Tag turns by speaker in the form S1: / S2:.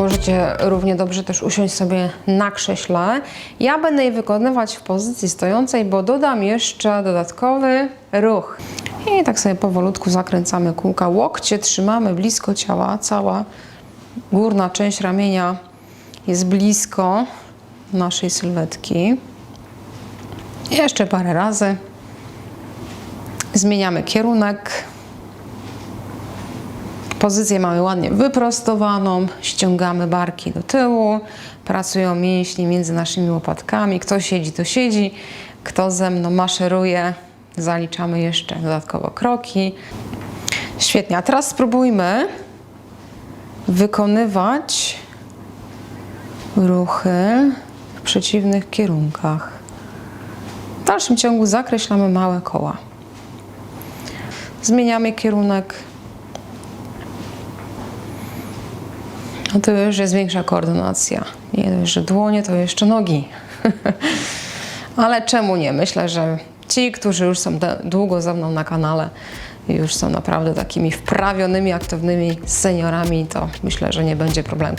S1: Możecie równie dobrze też usiąść sobie na krześle. Ja będę je wykonywać w pozycji stojącej, bo dodam jeszcze dodatkowy ruch. I tak sobie powolutku zakręcamy kółka. Łokcie trzymamy blisko ciała. Cała górna część ramienia jest blisko naszej sylwetki. Jeszcze parę razy. Zmieniamy kierunek. Pozycję mamy ładnie wyprostowaną, ściągamy barki do tyłu, pracują mięśnie między naszymi łopatkami. Kto siedzi, to siedzi. Kto ze mną maszeruje, zaliczamy jeszcze dodatkowo kroki. Świetnie, a teraz spróbujmy wykonywać ruchy w przeciwnych kierunkach. W dalszym ciągu zakreślamy małe koła. Zmieniamy kierunek. No to już jest większa koordynacja. Nie dość, że dłonie, to jeszcze nogi. Ale czemu nie? Myślę, że ci, którzy już są długo ze mną na kanale, już są naprawdę takimi wprawionymi, aktywnymi seniorami, to myślę, że nie będzie problemu.